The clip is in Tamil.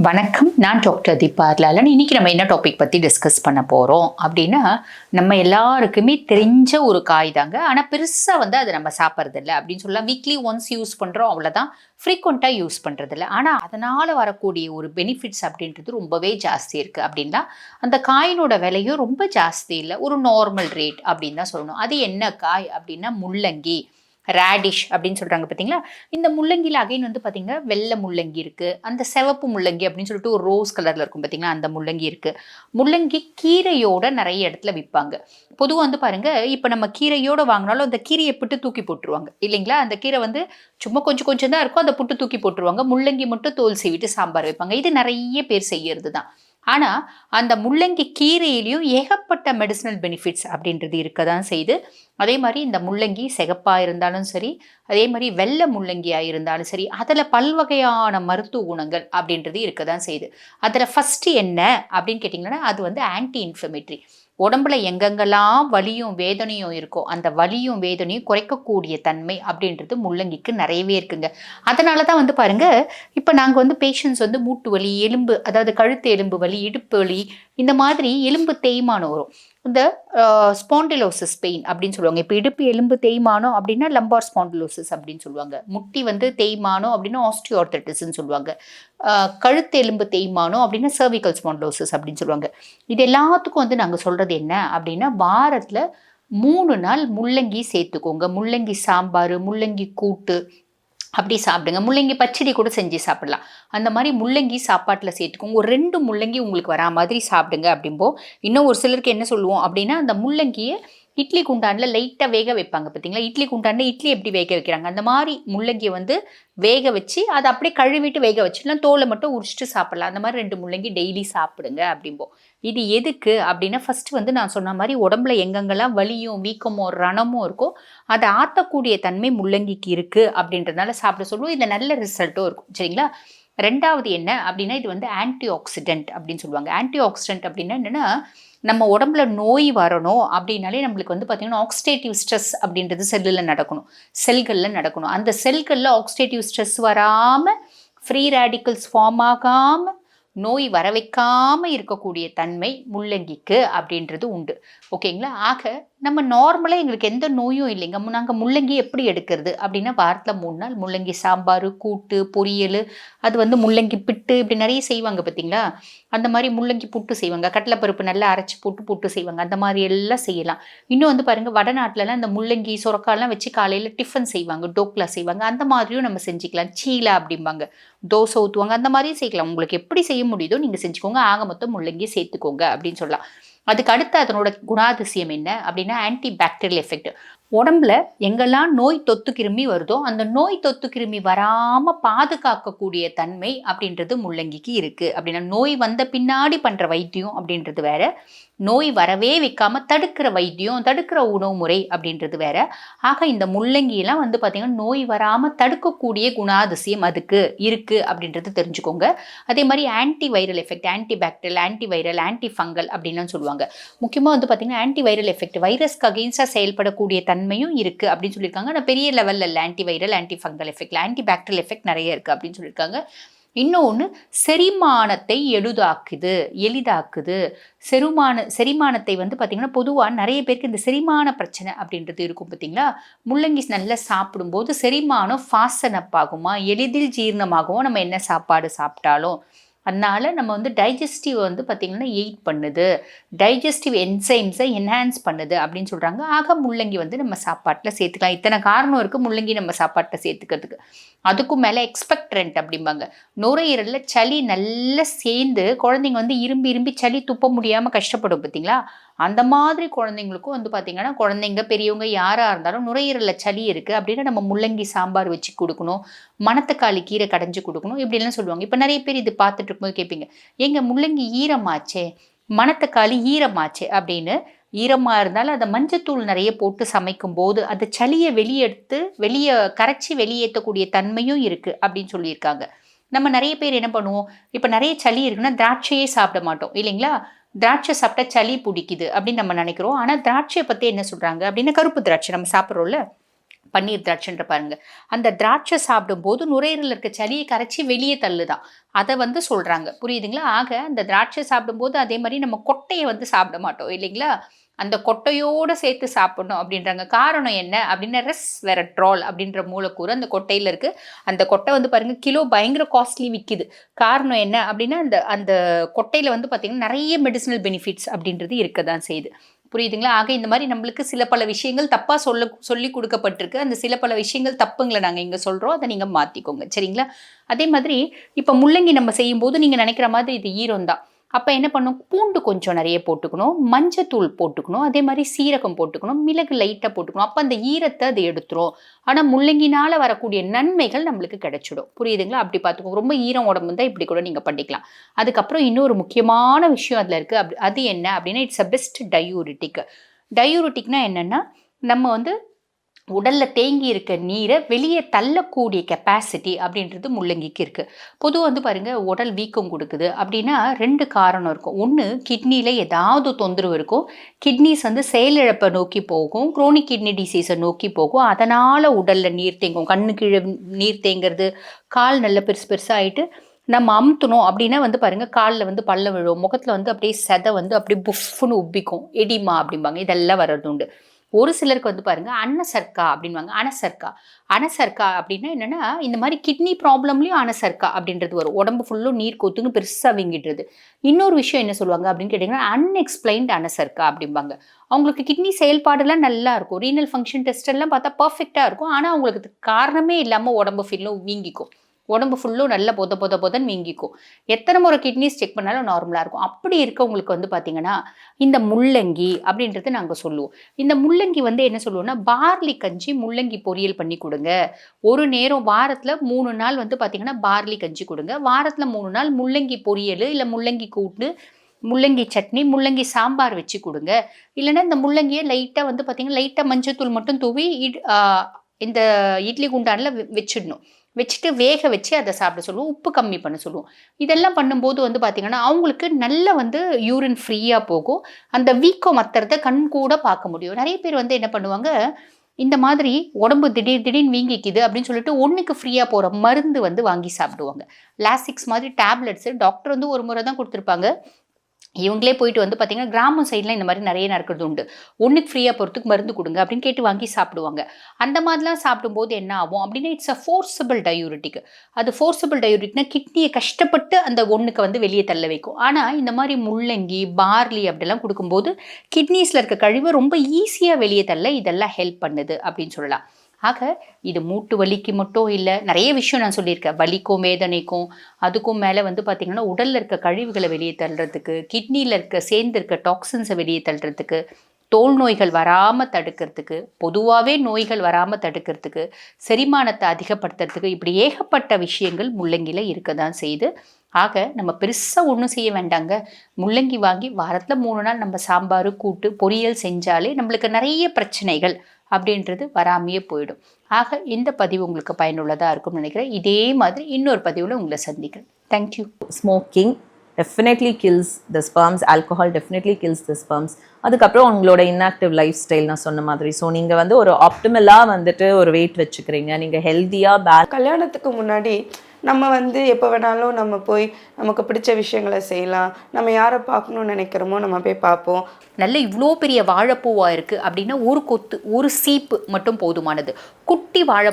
வணக்கம். நான் டாக்டர் தீபார்லாலன் லாலன் இன்னைக்கு நம்ம என்ன டாபிக் பற்றி டிஸ்கஸ் பண்ண போகிறோம் அப்படின்னா நம்ம எல்லாருக்குமே தெரிஞ்ச ஒரு காய் தாங்க ஆனால் பெருசாக வந்து அதை நம்ம சாப்பிட்றதில்ல அப்படின்னு சொல்லலாம். வீக்லி ஒன்ஸ் யூஸ் பண்ணுறோம் அவ்வளோதான் ஃப்ரீக்வெண்ட்டாக யூஸ் பண்ணுறதில்ல ஆனால் அதனால் வரக்கூடிய ஒரு பெனிஃபிட்ஸ் அப்படின்றது ரொம்பவே ஜாஸ்தி இருக்குது அப்படின்னா அந்த காயினோட விலையும் ரொம்ப ஜாஸ்தி இல்லை. ஒரு நார்மல் ரேட் அப்படின்னு தான் சொல்லணும். அது என்ன காய் அப்படின்னா முள்ளங்கி. ரேடிஷ் அப்படின்னு சொல்கிறாங்க பார்த்தீங்களா இந்த முள்ளங்கியில் அகைன் வந்து பார்த்தீங்கன்னா வெள்ளை முள்ளங்கி இருக்குது அந்த சிவப்பு முள்ளங்கி அப்படின்னு சொல்லிட்டு ஒரு ரோஸ் கலரில் இருக்கும் பார்த்தீங்களா அந்த முள்ளங்கி இருக்குது முள்ளங்கி கீரையோட நிறைய இடத்துல விற்பாங்க பொதுவாக வந்து பாருங்கள் இப்போ நம்ம கீரையோடு வாங்கினாலும் அந்த கீரையை புட்டு தூக்கி போட்டுருவாங்க. இல்லைங்களா? அந்த கீரை வந்து சும்மா கொஞ்சம் கொஞ்சம் தான் இருக்கும் அந்த புட்டு தூக்கி போட்டுருவாங்க. முள்ளங்கி மட்டும் தோல் சீவிட்டு சாம்பார் வைப்பாங்க. இது நிறைய பேர் செய்யறது தான் ஆனால் அந்த முள்ளங்கி கீரையிலையும் ஏகப்பட்ட மெடிசினல் பெனிஃபிட்ஸ் அப்படின்றது இருக்க தான் செய்து அதே மாதிரி இந்த முள்ளங்கி சிகப்பாக இருந்தாலும் சரி அதே மாதிரி வெள்ளை முள்ளங்கியாக இருந்தாலும் சரி அதில் பல்வகையான மருத்துவ குணங்கள் அப்படின்றது இருக்க தான் செய்யுது. அதில் ஃபஸ்ட்டு என்ன அப்படின்னு கேட்டிங்கன்னா அது வந்து ஆன்டி இன்ஃப்ளமேட்ரி உடம்புல எங்கெங்கெல்லாம் வலியும் வேதனையும் இருக்கோ அந்த வலியும் வேதனையும் குறைக்கக்கூடிய தன்மை அப்படின்றது முள்ளங்கிக்கு நிறையவே இருக்குங்க. அதனால தான் வந்து பாருங்க இப்போ நாங்கள் வந்து பேஷண்ட்ஸ் வந்து மூட்டு வலி எலும்பு அதாவது கழுத்து எலும்பு வலி இடுப்பு வலி இந்த மாதிரி எலும்பு தேய்மானம் வரும். இந்த ஸ்பாண்டிலோசிஸ் பெயின் அப்படின்னு சொல்லுவாங்க. இப்போ இடுப்பு எலும்பு தேய்மானம் அப்படின்னா லம்பார் ஸ்பாண்டிலோசிஸ் அப்படின்னு சொல்லுவாங்க. முட்டி வந்து தேய்மானம் அப்படின்னா ஆஸ்டியோர்த்தட்டிஸ்ன்னு சொல்லுவாங்க. கழுத்து எலும்பு தேய்மானம் அப்படின்னா சர்விக்கல் ஸ்பாண்டிலோசிஸ் அப்படின்னு சொல்லுவாங்க. இது எல்லாத்துக்கும் வந்து நாங்கள் சொல்கிறது என்ன அப்படின்னா வாரத்தில் மூணு நாள் முள்ளங்கி சேர்த்துக்கோங்க. முள்ளங்கி சாம்பார் முள்ளங்கி கூட்டு அப்படி சாப்பிடுங்க. முள்ளங்கி பச்சடி கூட செஞ்சு சாப்பிடலாம். அந்த மாதிரி முள்ளங்கி சாப்பாட்டில் சேர்த்துக்கோங்க. ஒரு ரெண்டு முள்ளங்கி உங்களுக்கு வரா மாதிரி சாப்பிடுங்க அப்படிம்போ இன்னும் ஒரு சிலருக்கு என்ன சொல்லுவோம் அப்படின்னா அந்த முள்ளங்கியை இட்லி குண்டானில் லைட்டாக வேக வைப்பாங்க பார்த்தீங்களா இட்லி குண்டானில் இட்லி எப்படி வேக வைக்கிறாங்க? அந்த மாதிரி முள்ளங்கியை வந்து வேக வச்சு அதை அப்படியே கழுவிட்டு வேக வச்சுலாம் தோலை மட்டும் உரிச்சிட்டு சாப்பிடலாம். அந்த மாதிரி ரெண்டு முள்ளங்கி டெய்லி சாப்பிடுங்க அப்படிம்போம் இது எதுக்கு அப்படின்னா ஃபஸ்ட்டு வந்து நான் சொன்ன மாதிரி உடம்புல எங்கெங்கெல்லாம் வலியும் வீக்கமோ ரணமும் இருக்கோ அதை ஆற்றக்கூடிய தன்மை முள்ளங்கிக்கு இருக்குது அப்படின்றதுனால சாப்பிட சொல்லுவோம். இதில் நல்ல ரிசல்ட்டும் இருக்கும். சரிங்களா? ரெண்டாவது என்ன அப்படின்னா இது வந்து ஆன்டி ஆக்சிடென்ட் அப்படின்னு சொல்லுவாங்க. ஆன்டி ஆக்சிடென்ட் அப்படின்னா என்னென்னா நம்ம உடம்புல நோய் வரணும் அப்படின்னாலே நம்மளுக்கு வந்து பார்த்திங்கன்னா ஆக்சிடேட்டிவ் ஸ்ட்ரெஸ் அப்படின்றது செல்லில் நடக்கணும். செல்களில் நடக்கணும். அந்த செல்களில் ஆக்சிடேட்டிவ் ஸ்ட்ரெஸ் வராமல் ஃப்ரீ ரேடிக்கல்ஸ் ஃபார்ம் ஆகாமல் நோய் வர வைக்காமல் இருக்கக்கூடிய தன்மை முள்ளங்கிக்கு அப்படின்றது உண்டு. ஓகேங்களா ஆக நம்ம நார்மலாக எங்களுக்கு எந்த நோயும் இல்லைங்க. நாங்கள் முள்ளங்கி எப்படி எடுக்கிறது? அப்படின்னா வாரத்தில் மூணு நாள் முள்ளங்கி சாம்பார் கூட்டு பொரியல் அது வந்து முள்ளங்கி பிட்டு இப்படி நிறைய செய்வாங்க பார்த்தீங்களா அந்த மாதிரி முள்ளங்கி புட்டு செய்வாங்க. கடலைப்பருப்பு நல்லா அரைச்சி போட்டு புட்டு செய்வாங்க. அந்த மாதிரி எல்லாம் செய்யலாம். இன்னும் வந்து பாருங்கள் வடநாட்டிலலாம் இந்த முள்ளங்கி சுரக்காலாம் வச்சு காலையில் டிஃபன் செய்வாங்க. டோக்லா செய்வாங்க. அந்த மாதிரியும் நம்ம செஞ்சுக்கலாம். சீலா அப்படிம்பாங்க. தோசை ஊற்றுவாங்க அந்த மாதிரியும் செய்யலாம். உங்களுக்கு எப்படி செய்ய முடியுதோ நீங்கள் செஞ்சுக்கோங்க. ஆக மொத்தம் முள்ளங்கி சேர்த்துக்கோங்க அப்படின்னு சொல்லலாம். அதுக்கு அடுத்து அதனோட குணாதிசயம் என்ன? அப்படின்னா ஆன்டி பாக்டீரியல் எஃபெக்ட் உடம்புல எங்கெல்லாம் நோய் தொத்து கிருமி வருதோ அந்த நோய் தொத்து கிருமி வராமல் பாதுகாக்கக்கூடிய தன்மை அப்படின்றது முள்ளங்கிக்கு இருக்குது அப்படின்னா நோய் வந்த பின்னாடி பண்ணுற வைத்தியம் அப்படின்றது வேற. நோய் வரவே வைக்காமல் தடுக்கிற வைத்தியம் தடுக்கிற உணவு முறை அப்படின்றது வேற. ஆக இந்த முள்ளங்கியெல்லாம் வந்து பார்த்திங்கன்னா நோய் வராமல் தடுக்கக்கூடிய குணாதிசயம் அதுக்கு இருக்குது அப்படின்றது தெரிஞ்சுக்கோங்க. அதே மாதிரி anti viral effect anti bacterial anti viral anti fungal அப்படின்னு சொல்லுவாங்க. முக்கியமாக வந்து பார்த்திங்கன்னா ஆன்டி வைரல் எஃபெக்ட் வைரஸ்க்கு அகெயின்ஸ்டாக செயல்படக்கூடிய தன்மையும் இருக்குது அப்படின்னு சொல்லியிருக்காங்க. ஆனால் பெரிய லெவலில் இல்லை anti viral anti fungal effect anti bacterial effect நிறைய இருக்குது அப்படின்னு சொல்லியிருக்காங்க. இன்னொன்று செரிமானத்தை எளிதாக்குது எளிதாக்குது. செரிமான செரிமானத்தை வந்து பார்த்திங்கன்னா பொதுவாக நிறைய பேருக்கு இந்த செரிமான பிரச்சனை அப்படின்றது இருக்கும் பார்த்தீங்களா முள்ளங்கி நல்லா சாப்பிடும்போது செரிமானம் ஃபாஸ்டன் ஆகுமா? எளிதில் ஜீரணமாகவும் நம்ம என்ன சாப்பாடு சாப்பிட்டாலும். அதனால் நம்ம வந்து டைஜஸ்டிவ் வந்து பார்த்திங்கன்னா எயிட் பண்ணுது. டைஜஸ்டிவ் என்சைம்ஸை என்ஹான்ஸ் பண்ணுது அப்படின்னு சொல்கிறாங்க ஆக முள்ளங்கி வந்து நம்ம சாப்பாட்டில் சேர்த்துக்கலாம். இத்தனை காரணம் இருக்குது முள்ளங்கி நம்ம சாப்பாட்டில் சேர்த்துக்கிறதுக்கு. அதுக்கும் மேலே எக்ஸ்பெக்ட்ரண்ட் அப்படிம்பாங்க. நுரையீரலில் சளி நல்லா சேர்ந்து குழந்தைங்க வந்து இரும்பி இரும்பி சளி துப்ப முடியாமல் கஷ்டப்படும் பார்த்தீங்களா அந்த மாதிரி குழந்தைங்களுக்கும் வந்து பார்த்திங்கன்னா குழந்தைங்க பெரியவங்க யாராக இருந்தாலும் நுரையீரலில் சளி இருக்குது அப்படின்னா நம்ம முள்ளங்கி சாம்பார் வச்சு கொடுக்கணும். மணத்தக்காளி கீரை கடைஞ்சி கொடுக்கணும். இப்படிலாம் சொல்லுவாங்க. இப்போ நிறைய பேர் இது பார்த்துட்டு இருக்கும்போது கேட்பீங்க எங்கள் முள்ளங்கி ஈரமாச்சே மணத்தக்காளி ஈரமாச்சே அப்படின்னு. ஈரமாக இருந்தாலும் அதை மஞ்சத்தூள் நிறைய போட்டு சமைக்கும் போது அந்த சளியை வெளியெடுத்து வெளியே கரைச்சி வெளியேற்றக்கூடிய தன்மையும் இருக்குது அப்படின்னு சொல்லியிருக்காங்க. நம்ம நிறைய பேர் என்ன பண்ணுவோம் இப்போ நிறைய சளி இருக்குன்னா திராட்சையே சாப்பிட மாட்டோம் இல்லைங்களா? திராட்சை சாப்பிட்டா சளி பிடிக்குது அப்படின்னு நம்ம நினைக்கிறோம். ஆனால் திராட்சையை பற்றி என்ன சொல்கிறாங்க அப்படின்னா கருப்பு திராட்சை நம்ம சாப்பிட்றோம்ல? பன்னீர் திராட்சைன்ற பாருங்க. அந்த திராட்சை சாப்பிடும்போது நுரையீரலில் இருக்க சளியை கரைச்சி வெளியே தள்ளுதான். அதை வந்து சொல்கிறாங்க புரியுதுங்களா? ஆக அந்த திராட்சை சாப்பிடும்போது அதே மாதிரி நம்ம கொட்டையை வந்து சாப்பிட மாட்டோம் இல்லைங்களா? அந்த கொட்டையோடு சேர்த்து சாப்பிடணும் அப்படின்றாங்க. காரணம் என்ன? அப்படின்னா ரெஸ் வெரட்ரால் அப்படின்ற மூலக்கூறு அந்த கொட்டையில் இருக்குது அந்த கொட்டை வந்து பாருங்கள் கிலோ பயங்கர காஸ்ட்லி விற்கிது காரணம் என்ன? அப்படின்னா அந்த அந்த கொட்டையில் வந்து பார்த்திங்கன்னா நிறைய மெடிசினல் பெனிஃபிட்ஸ் அப்படின்றது இருக்க தான் செய்யுது. புரியுதுங்களா? ஆக இந்த மாதிரி நம்மளுக்கு சில பல விஷயங்கள் தப்பாக சொல்ல சொல்லி கொடுக்கப்பட்டிருக்கு. அந்த சில பல விஷயங்கள் தப்புங்களை நாங்கள் இங்கே சொல்கிறோம் அதை நீங்கள் மாற்றிக்கோங்க சரிங்களா? அதே மாதிரி இப்போ முள்ளங்கி நம்ம செய்யும்போது நீங்கள் நினைக்கிற மாதிரி இது ஈரம் தான் அப்போ என்ன பண்ணும்? பூண்டு கொஞ்சம் நிறைய போட்டுக்கணும். மஞ்சத்தூள் போட்டுக்கணும். அதே மாதிரி சீரகம் போட்டுக்கணும். மிளகு லைட்டாக போட்டுக்கணும். அப்போ அந்த ஈரத்தை அது எடுத்துரும். ஆனால் முள்ளங்கினால் வரக்கூடிய நன்மைகள் நம்மளுக்கு கிடைச்சிடும். புரியுதுங்களா? அப்படி பார்த்துக்கோ. ரொம்ப ஈரம் உடம்பு தான் இப்படி கூட நீங்கள் பண்ணிக்கலாம். அதுக்கப்புறம் இன்னொரு முக்கியமான விஷயம் அதில் இருக்குது அப்படி அது என்ன அப்படின்னா இட்ஸ் அ பெஸ்ட் டயூரிட்டிக் டயூரிட்டிக்னா என்னென்னா நம்ம வந்து உடலில் தேங்கி இருக்க நீரை வெளியே தள்ளக்கூடிய கெப்பாசிட்டி அப்படின்றது முள்ளங்கிக்கு இருக்குது பொதுவாக வந்து பாருங்கள் உடல் வீக்கம் கொடுக்குது அப்படின்னா ரெண்டு காரணம் இருக்கும். ஒன்று கிட்னியில் ஏதாவது தொந்தரவு இருக்கும் கிட்னிஸ் வந்து செயலிழப்பை நோக்கி போகும் குரோனிக் கிட்னி டிசீஸை நோக்கி போகும். அதனால் உடலில் நீர் தேங்கும். கண்ணு கீழே நீர் தேங்கிறது கால் நல்ல பெருசு பெருசாகிட்டு நம்ம அமுத்தணும் அப்படின்னா வந்து பாருங்கள் காலில் வந்து பள்ளம் விழும். முகத்தில் வந்து அப்படியே செதை வந்து அப்படியே புஃப்னு உப்பிக்கும். எடிமா அப்படிம்பாங்க. இதெல்லாம் வர்றது உண்டு. ஒரு சிலருக்கு வந்து பாருங்க அன்னசர்க்கா அப்படின்வாங்க அனசர்க்கா. அனசர்க்கா அப்படின்னா என்னன்னா இந்த மாதிரி கிட்னி ப்ராப்ளம்லயும் அனசர்க்கா அப்படின்றது வரும். உடம்பு ஃபுல்லும் நீர் கொத்துன்னு பெருசாக வீங்கிடுறது. இன்னொரு விஷயம் என்ன சொல்லுவாங்க அப்படின்னு கேட்டிங்கன்னா அன்எக்ஸ்பிளைன்ட் அனசர்க்கா அப்படிம்பாங்க. அவங்களுக்கு கிட்னி செயல்பாடுலாம் நல்லா இருக்கும். ரீனல் ஃபங்க்ஷன் டெஸ்ட் எல்லாம் பார்த்தா பர்ஃபெக்டாக இருக்கும். ஆனால் அவங்களுக்கு காரணமே இல்லாமல் உடம்பு ஃபுல்லும் வீங்கிக்கும். உடம்பு ஃபுல்லும் நல்லா பொத பொத பொதன் வீங்கிக்கும். எத்தனை முறை கிட்னிஸ் செக் பண்ணாலும் நார்மலாக இருக்கும். அப்படி இருக்கவங்களுக்கு வந்து பார்த்தீங்கன்னா இந்த முள்ளங்கி அப்படின்றது நாங்கள் சொல்லுவோம். இந்த முள்ளங்கி வந்து என்ன சொல்லுவோம்னா பார்லி கஞ்சி முள்ளங்கி பொரியல் பண்ணி கொடுங்க. ஒரு நேரம் வாரத்தில் மூணு நாள் வந்து பார்த்தீங்கன்னா பார்லி கஞ்சி கொடுங்க. வாரத்தில் மூணு நாள் முள்ளங்கி பொரியல் இல்லை முள்ளங்கி கூட்டு முள்ளங்கி சட்னி முள்ளங்கி சாம்பார் வச்சு கொடுங்க. இல்லைன்னா இந்த முள்ளங்கியை லைட்டாக வந்து பார்த்தீங்கன்னா லைட்டாக மஞ்சத்தூள் மட்டும் தூவி இந்த இட்லி குண்டானில் வச்சிடணும். வச்சுட்டு வேக வச்சு அதை சாப்பிட சொல்லுவோம். உப்பு கம்மி பண்ண சொல்லுவோம். இதெல்லாம் பண்ணும்போது வந்து பார்த்திங்கன்னா அவங்களுக்கு நல்ல வந்து யூரின் ஃப்ரீயாக போகும். அந்த வீக்கம் மத்துறத கண் கூட பார்க்க முடியும். நிறைய பேர் வந்து என்ன பண்ணுவாங்க இந்த மாதிரி உடம்பு திடீர் திடீர்னு வீங்கிக்குது அப்படின்னு சொல்லிட்டு ஒன்றுக்கு ஃப்ரீயாக போகிற மருந்து வந்து வாங்கி சாப்பிடுவாங்க. லாசிக்ஸ் மாதிரி டேப்லெட்ஸு டாக்டர் வந்து ஒரு முறை தான் கொடுத்துருப்பாங்க. இவங்களே போயிட்டு வந்து பார்த்தீங்கன்னா கிராமம் சைடில் இந்த மாதிரி நிறைய நடக்கிறது உண்டு. ஒன்றுக்கு ஃப்ரீயாக போகிறதுக்கு மருந்து கொடுங்க அப்படின்னு கேட்டு வாங்கி சாப்பிடுவாங்க. அந்த மாதிரிலாம் சாப்பிடும்போது என்ன ஆகும் அப்படின்னா இட்ஸ் அ ஃபோர்ஸபிள் டயூரிட்டிக்கு அது ஃபோர்ஸபிள் டயூரிட்டிக்னா கிட்னியை கஷ்டப்பட்டு அந்த ஒன்றுக்கு வந்து வெளியே தள்ள வைக்கும். ஆனால் இந்த மாதிரி முள்ளங்கி பார்லி அப்படிலாம் கொடுக்கும்போது கிட்னிஸில் இருக்க கழிவை ரொம்ப ஈஸியாக வெளியே தள்ள இதெல்லாம் ஹெல்ப் பண்ணுது அப்படின்னு சொல்லலாம். ஆக இது மூட்டு வலிக்கு மட்டும் இல்லை நிறைய விஷயம் நான் சொல்லியிருக்கேன். வலிக்கும் வேதனைக்கும் அதுக்கும் மேலே வந்து பார்த்திங்கன்னா உடலில் இருக்க கழிவுகளை வெளியே தள்ளுறதுக்கு கிட்னியில் இருக்க சேர்ந்து இருக்க டாக்ஸின்ஸை வெளியே தள்ளுறதுக்கு தோல் நோய்கள் வராமல் தடுக்கிறதுக்கு பொதுவாகவே நோய்கள் வராமல் தடுக்கிறதுக்கு செரிமானத்தை அதிகப்படுத்துறதுக்கு இப்படி ஏகப்பட்ட விஷயங்கள் முள்ளங்கியில் இருக்க தான் செய்யுது ஆக நம்ம பெருசாக ஒன்றும் செய்ய வேண்டாங்க. முள்ளங்கி வாங்கி வாரத்தில் மூணு நாள் நம்ம சாம்பார் கூட்டு பொரியல் செஞ்சாலே நம்மளுக்கு நிறைய பிரச்சனைகள் அப்படின்றது வராமையே போயிடும். ஆக இந்த பதிவு உங்களுக்கு பயனுள்ளதாக இருக்கும்னு நினைக்கிறேன். இதே மாதிரி இன்னொரு பதிவில் உங்களை சந்திக்கிறேன். Thank you smoking definitely kills the sperms alcohol definitely kills the sperms அதுக்கப்புறம் உங்களோட இன்ஆக்டிவ் லைஃப் ஸ்டைல் நான் சொன்ன மாதிரி. ஸோ நீங்கள் வந்து ஒரு ஆப்டிமலாக வந்துட்டு ஒரு வெயிட் வச்சுக்கிறீங்க. நீங்கள் ஹெல்த்தியாக பே கல்யாணத்துக்கு முன்னாடி நம்ம வந்து எப்போ வேணாலும் நம்ம போய் நமக்கு பிடிச்ச விஷயங்களை செய்யலாம். நம்ம யாரை பார்க்கணும்னு நினைக்கிறோமோ நம்ம போய் பார்ப்போம். நல்ல இவ்வளோ பெரிய வாழைப்பூவாக இருக்குது அப்படின்னா ஒரு கொத்து ஒரு சீப்பு மட்டும் போதுமானது. குட்டி வாழை